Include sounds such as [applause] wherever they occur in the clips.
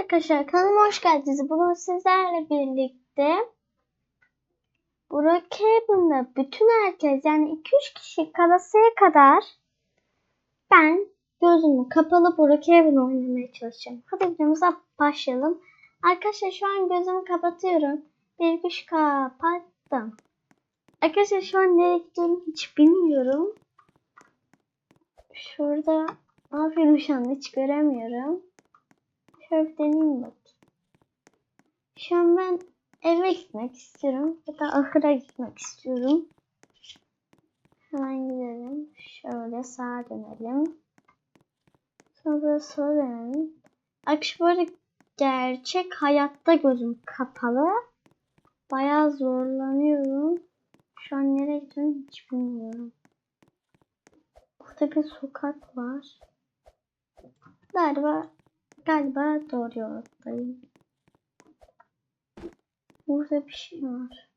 arkadaşlar kanalıma hoş geldiniz. Bugün sizlerle birlikte Brookhaven'da bütün herkes yani 2-3 kişi kalasaya kadar ben gözümü kapalı Brookhaven oynamaya çalışacağım. Hadi videomuza başlayalım. Arkadaşlar şu an gözümü kapatıyorum. Bir kuş kapattım. Arkadaşlar şu an nereye gittiğimi hiç bilmiyorum. Şurada aferin şu an hiç göremiyorum. Deneyeyim bak. Şu an ben eve gitmek istiyorum. Ya da ahıra gitmek istiyorum. Hemen gidelim. Şöyle sağa dönelim. Sonra sola dönelim. Arkadaşlar bu gerçek hayatta gözüm kapalı. Bayağı zorlanıyorum. Şu an nereye gidiyorum hiç bilmiyorum. Burada bir sokak var. Galiba Galiba doğru yoldayım. Burada bir şey var.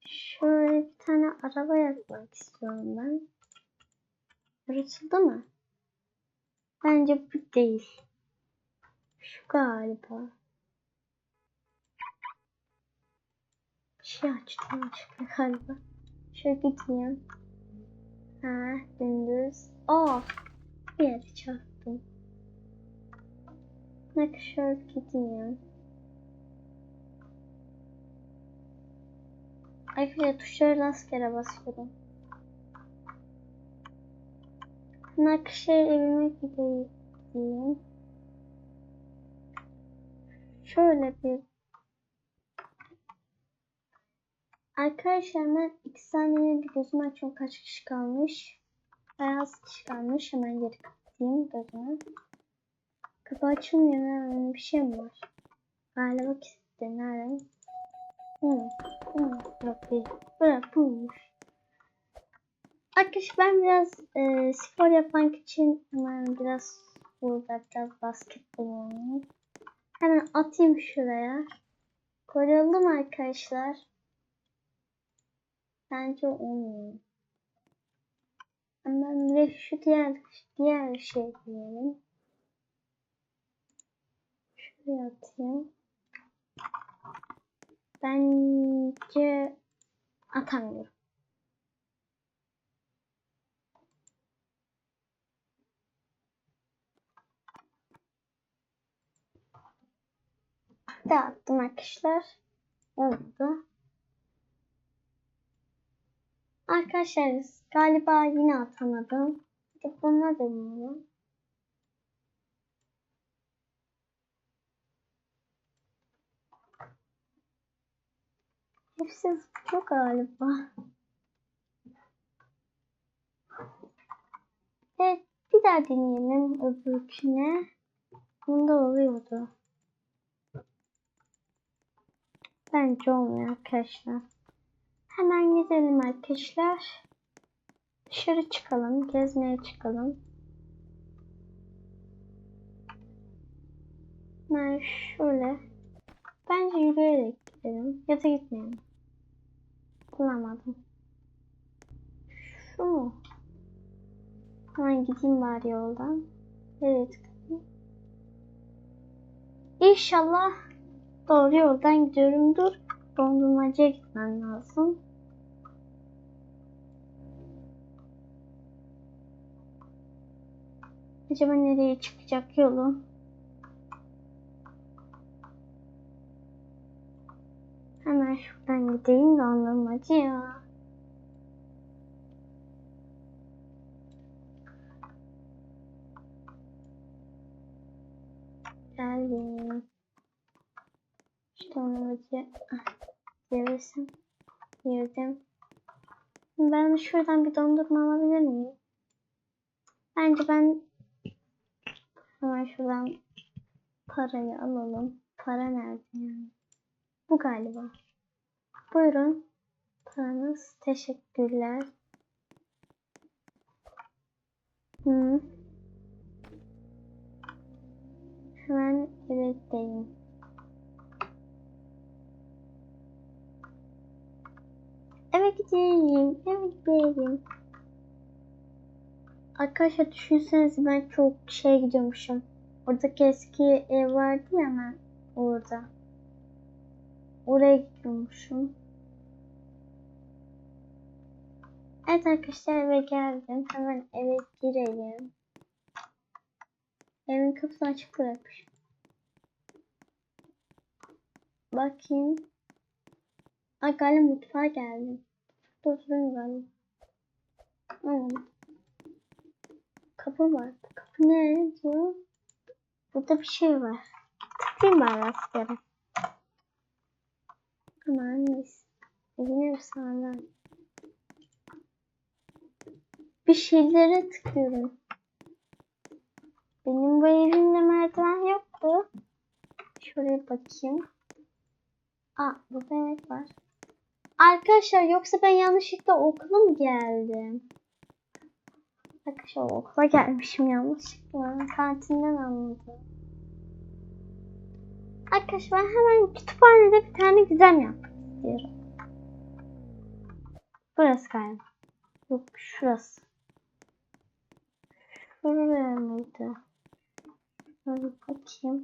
Şöyle bir tane araba yapmak istiyorum ben. Açıldı mı? Bence bu değil. Şu galiba. Bir şey açtım açıkla galiba. Şöyle gideyim. Ha, gündüz. Oh bir yere çarptım. Ne şöyle gideyim. Arkadaşlar tuşları rastgele basıyorum. Nakşehir evime gideyim. Şöyle bir Arkadaşlar ben iki saniye bir açıyorum kaç kişi kalmış. Beyaz kişi kalmış hemen geri kapatayım gözümü. Kapı açılmıyor bir şey mi var? Galiba kilitli nerede? Hı, hı, yok değil. Bırak buymuş. Arkadaşlar ben biraz e, spor yapmak için hemen biraz burada biraz basketbol oynayayım. Hemen atayım şuraya. Mu arkadaşlar? Bence olmuyor. Hemen bir de şu diğer diğer şey diyelim. Şuraya atayım. Bence atamıyorum. Dağıttım arkadaşlar. Oldu. Arkadaşlar galiba yine atamadım. Buna deneyelim. Hepsi zıplıyor galiba. Evet bir daha deneyelim öbürküne. Bunda oluyordu. Bence olmuyor arkadaşlar. Hemen gidelim arkadaşlar. Dışarı çıkalım. Gezmeye çıkalım. Ben şöyle. Bence yürüyerek gidelim. Ya da gitmeyelim. Bulamadım. Şu mu? Hemen gideyim bari yoldan. Evet. İnşallah doğru yoldan gidiyorumdur. Dondurmacıya gitmem lazım. Acaba nereye çıkacak yolu? Hemen şuradan gideyim dondurmacıya. Geldim. Şu dondurmacıya Girsin. Girdim. Ben şuradan bir dondurma alabilir miyim? Bence ben hemen şuradan parayı alalım. Para nerede yani? Bu galiba. Buyurun. Paranız. Teşekkürler. Hı. Hemen evet deyim. Eve gideyim. Eve gideyim. Arkadaşlar düşünsenize ben çok şey gidiyormuşum. Oradaki eski ev vardı ya hemen orada. Oraya gidiyormuşum. Evet arkadaşlar eve geldim. Hemen eve girelim. Evin kapısını açık bırakmışım. Bakayım. Ay galiba mutfağa geldim. Durdurun galiba. Hmm. Kapı var. Kapı ne diyor? Burada bir şey var. Tıklayayım bari askere. Aman neyse. Yine sağlam. Bir şeylere tıklıyorum. Benim bu evimde merdiven yoktu. Şuraya bakayım. Aa burada yemek var. Arkadaşlar yoksa ben yanlışlıkla okula mı geldim? Arkadaşlar okula gelmişim yanlışlıkla. Kantinden anladım. Arkadaşlar hemen kütüphanede bir tane gizem yapmak istiyorum. Burası galiba. Yok şurası. Şuraya mıydı? Şöyle bakayım.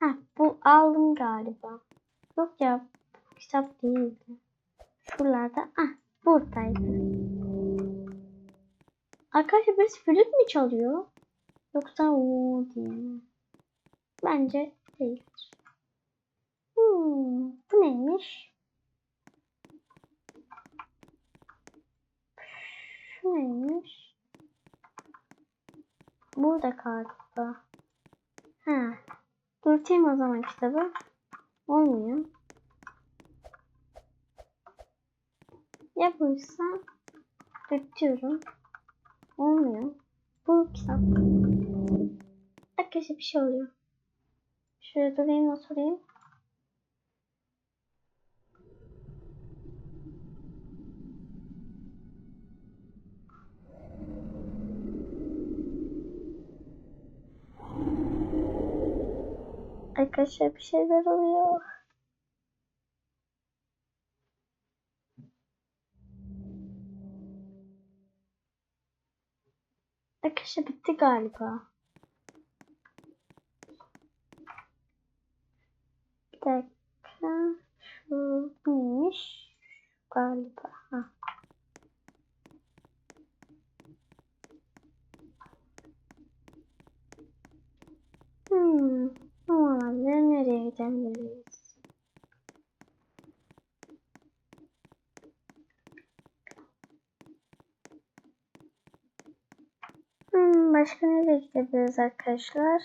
Ha bu aldım galiba. Yok ya kitap değildi. Şuralarda. Ah buradaydı. Arkadaşlar birisi flüt mü çalıyor? Yoksa o diye mi? Bence değil. Hmm, bu neymiş? Şu neymiş? Burada galiba. Ha. Dürteyim o zaman kitabı. Olmuyor. Ya buysa dürtüyorum. Olmuyor. Bu kitap. Arkadaşlar bir şey oluyor. Şöyle durayım oturayım. Arkadaşlar bir şeyler oluyor. Arkadaşlar bitti galiba. Bir dakika. Şu neymiş? Galiba. Ha. Hmm. Olabilir. Nereye gidebiliriz? Hmm, başka nereye gidebiliriz arkadaşlar?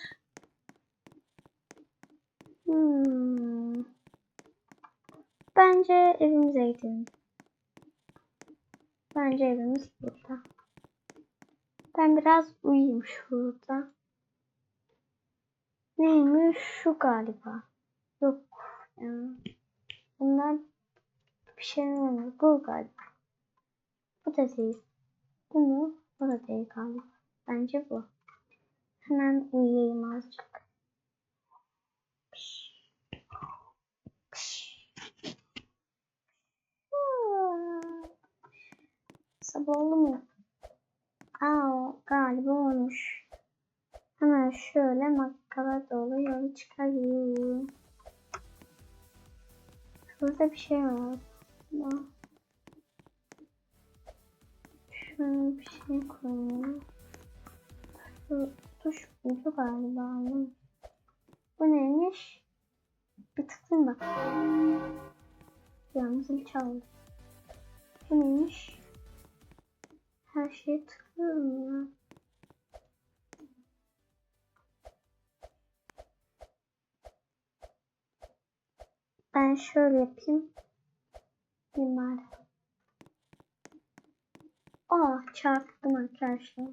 Hmm. Bence evimize gidelim. Bence evimiz burada. Ben biraz uyuyayım şurada. Neymiş şu galiba. Yok. Ya. Bunlar bir şey olmuyor. Bu galiba. Bu da değil. Bu mu? Bu da değil galiba. Bence bu. Hemen uyuyayım azıcık. Sabah oldu mu? Aa, galiba olmuş. Hemen şöyle makkala doğru yolu çıkarıyorum. Şurada bir şey var. Şöyle bir şey koyayım. Şu tuş buydu galiba. Bu neymiş? Bir tıklayayım bak. Yalnız zil çaldı. Bu neymiş? Her şeye tıklıyorum ya. Ben şöyle yapayım. Mimar. Aa çarptım arkadaşlar.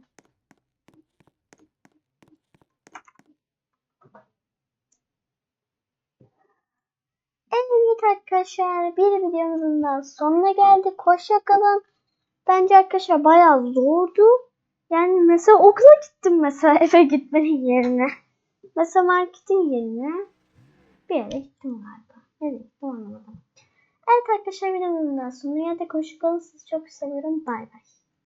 Evet arkadaşlar bir videomuzun daha sonuna geldik. Hoşça kalın. Bence arkadaşlar bayağı zordu. Yani mesela okula gittim mesela [laughs] eve gitmenin yerine. Mesela marketin yerine bir yere gittim galiba. Evet bu anlamadım. Evet arkadaşlar videomuzun daha sonuna geldik. Hoşça kalın. Sizi çok seviyorum. Bay bay.